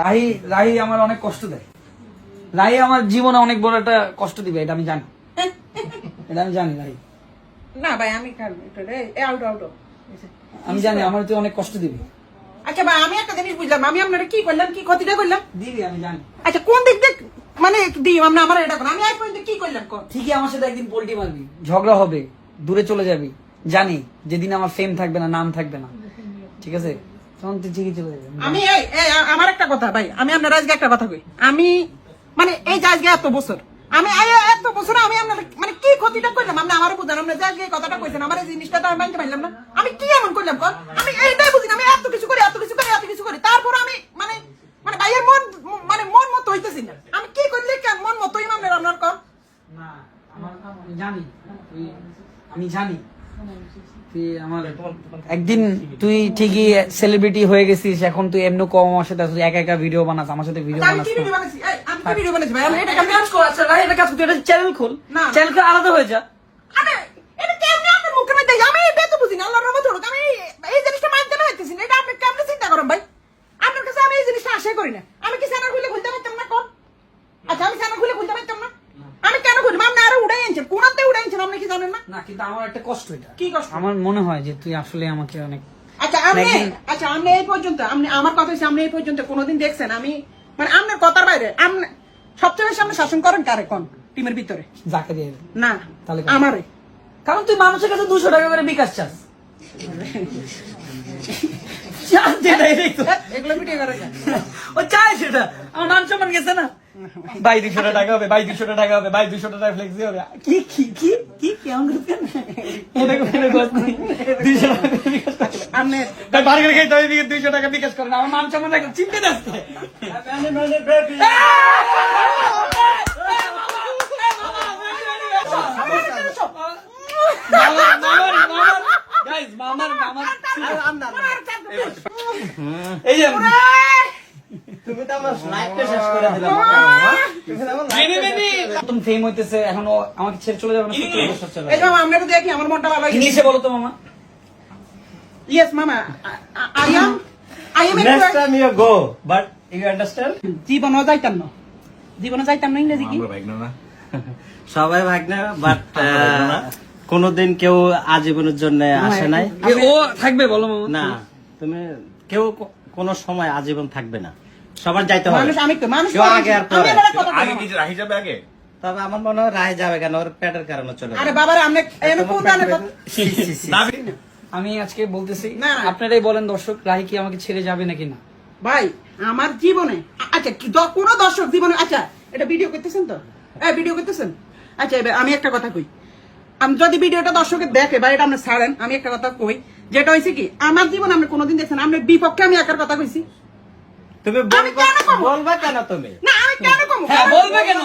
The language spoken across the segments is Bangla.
রাহি রাহি আমার অনেক কষ্ট দেয়। রাহি আমার জীবনে অনেক বড় একটা কষ্ট দিবে এটা আমি জানি। এটা আমি জানি রাহি। না ভাই আমি আউট আউট আমি জানি আমার তুই অনেক কষ্ট দিবি। আচ্ছা ভাই আমি একটা জিনিস বুঝলাম। আমি আপনারা কি করলাম কি ক্ষতিটা করলাম? দিবি আমি জানি। আচ্ছা কোন দিক দিয়ে মানে দিই আমরা আমার এটা আমি আজ পর্যন্ত কি করলাম কর? ঠিকই আমার সাথে একদিন পোল্টি মারবি। ঝগড়া হবে দূরে চলে যাবি। জানি যেদিন আমার ফেম থাকবে না নাম থাকবে না। ঠিক আছে? আমি এই এই, আমার একটা কথা ভাই আমি আপনার আজকে একটা কথা কই। আমি মানে এই যে আজকে এত বছর আমি এত বছর আমি আপনার মানে কি ক্ষতিটা করলাম? আপনি আমার বুঝেন আপনি যে আজকে এই কথাটা কইছেন আমার এই জিনিসটা তো আমি মানতে পারলাম না। আমি কি এমন করলাম কর? আমি এইটাই বুঝি না, আমি এত কিছু করি এত কিছু করি এত কিছু করি। তারপর আমি মানে মানে ভাইয়ের মন মানে মন মতো হইতেছি না। আমি কি করলে কেন মন মতোই আপনার আপনার কর? না আমার জানি। আমি জানি। একদিন তুই ঠিকই সেলিব্রিটি হয়ে গেছিস এখন তুই এমনি কম আমার সাথে একা একা ভিডিও বানাস আমার সাথে ভিডিও বানাস আমি ভিডিও বানাইছি ভাই আমি এটা কাজ কর আচ্ছা এটা কাজ তুই একটা চ্যানেল খোল। না। চ্যানেল আলাদা হয়ে যা আরে এটা কেমনে আপনার মুখে মধ্যে আমি এটা তো বুঝি না আল্লাহর রহমত হলো আমি এই জিনিসটা মানতে না হইতেছি না এটা আপনি কেমনে চিন্তা করেন ভাই আপনার কাছে আমি এই জিনিসটা আশা করি না আমি কি চ্যানেল খুলে খুলতে পারতাম না কোন আচ্ছা আমি চ্যানেল খুলে খুলতে পারতাম না আমি কেন খুলবো আপনি আরও উড়াই আনছেন কোনাতে উড়াই আনছেন আপনি কি জানেন না কিন্তু আমার একটা কষ্ট এটা। কি কষ্ট? আমার মনে হয় যে তুই আসলে আমাকে অনেক আচ্ছা আপনি আচ্ছা আপনি এই পর্যন্ত আপনি আমার কথা হচ্ছে আপনি এই পর্যন্ত কোনোদিন দেখছেন? আমি মানে আপনার কথার বাইরে আপনি সবচেয়ে বেশি আপনি শাসন করেন কারে কোন? টিমের ভিতরে? যাকে দিয়ে না তাহলে আমারে। কারণ তুই মানুষের কাছে দুশো টাকা করে বিকাশ চাস। চাস যেটা এটাই তো এগুলো ভিডিও করে। ও চায় সেটা। আমার মান সম্মান গেছে না। ভাই দুশো টাকা হবে ভাই দুশো টাকা হবে ভাই দুশো টাকা ফ্লেক্সি হবে। কি কি কি কি কেমন এটা কোনো কথা নেই। দুইশো টাকা বিকাশ করে। আপনি তাই বার্গার খাইতে হবে দুইশো টাকা বিকাশ করে আমার মান সম্মান রাখো চিনতে মামার এই যে তুমি তো আমার লাইফটা শেষ করে দিলা বেনি বেনি তুমি ফেম হইতেছে এখন আমাকে ছেড়ে চলে যাবে না সত্যি বছর চলে এই মামা, আমরা তো দেখি আমার মনটা ভালো ইংলিশে বলো তো মামা। ইয়েস মামা I am I am next time you go but you understand জীবনও যাইতাম না। জীবনে যাইতাম না ইংরেজি কি? সবাই ভাগনা বাট কোনোদিন কেউ আজীবনের জন্য আসে নাই। ও থাকবে বলো মামা। না তুমি কেউ কোনো সময় আজীবন থাকবে না। সবার যাইতে হবে। মানুষ আমি তো মানুষ কেউ আগে আর পরে আগে। কিছু রাহি যাবে আগে? তবে আমার মনে হয় রায় যাবে কেন? ওর পেটের কারণে চলে আরে। বাবারে আমি এনে কোন দানে। আমি আজকে বলতেছি না। আপনারাই বলেন দর্শক রাহি কি আমাকে ছেড়ে যাবে নাকি না? ভাই আমার জীবনে আচ্ছা কি কোন দর্শক জীবনে আচ্ছা এটা ভিডিও করতেছেন তো? হ্যাঁ ভিডিও করতেছেন? আচ্ছা এবার আমি একটা কথা কই। আমি যদি ভিডিওটা দর্শকের দেখে বা এটা আপনি ছাড়েন আমি একটা কথা কই। যেটা হয়েছে কি আমার জীবন আপনি কোনোদিন দেখছেন আপনি বিপক্ষে আমি একার কথা কইছি। তুমি বলবা কেন কমু? বলবা কেন তুমি না আমি কেন কম হ্যাঁ বলবে কেন।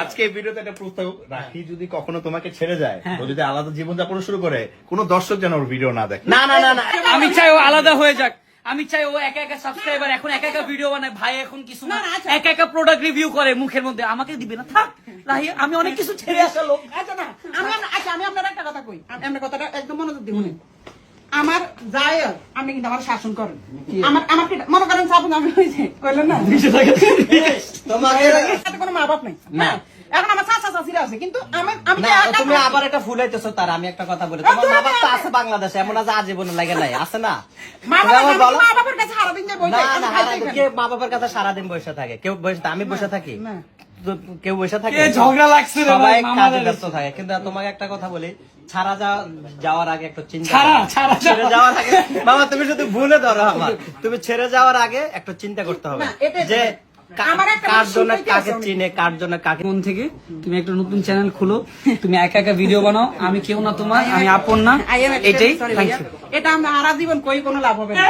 আজকে ভিডিওতে একটা প্রস্তাব রাখি যদি কখনো তোমাকে ছেড়ে যায় ও যদি আলাদা জীবন যাপন শুরু করে কোনো দর্শক যেন ওর ভিডিও না দেখে না না না না আমি চাই ও আলাদা হয়ে যাক আমি চাই ও একা একা সাবস্ক্রাইবার এখন একা একা ভিডিও বানায় ভাই এখন কিছু না না, না, আচ্ছা। একা একা প্রোডাক্ট রিভিউ করে মুখের মধ্যে আমাকে দিবে না থাক রাহি আমি অনেক কিছু ছেড়ে আসা লোক আচ্ছা না আমি আচ্ছা আমি আপনার একটা কথা কই আমি আপনার কথাটা একদম মনোযোগ দিব আমার যায় আপনি কিন্তু আমার শাসন করেন। আমার আমার মনে করেন আমি হয়েছে কইলেন না? তোমাকে কোনো মা বাপ নাই। না। এখন আমার চাচা চাচিরা আছে কিন্তু আমি আমি তুমি আবার একটা তার আমি একটা কথা বলি। তোমার মা বাপ তো আছে বাংলাদেশে এমন আছে আজীবনে লাগে নাই আছে না? মা বাবার কাছে সারাদিন বসে না না খাইতে হারাদিন- খাই। কে মা বাবার কাছে সারাদিন বসে থাকে কেউ বসে আমি বসে থাকি। না। তো কেউ বসে থাকে। ঝগড়া লাগছে সবাই কাজে ব্যস্ত থাকে। কিন্তু তোমাকে একটা কথা বলি ছাড়া যাওয়ার আগে একটা চিন্তা ছাড়া, করো। ছাড়া ছেড়ে যাওয়ার আগে বাবা তুমি শুধু ভুলে ধরো আমার। তুমি ছেড়ে যাওয়ার আগে একটা চিন্তা করতে হবে। যে কার জন্য কাকে চিনে কার জন্য কাকে মন থেকে তুমি একটা নতুন চ্যানেল খুলো। তুমি একা একা ভিডিও বানাও। আমি কেউ না তোমার আমি আপন না। এটাই এটা আমরা সারা জীবন কই কোনো লাভ হবে না।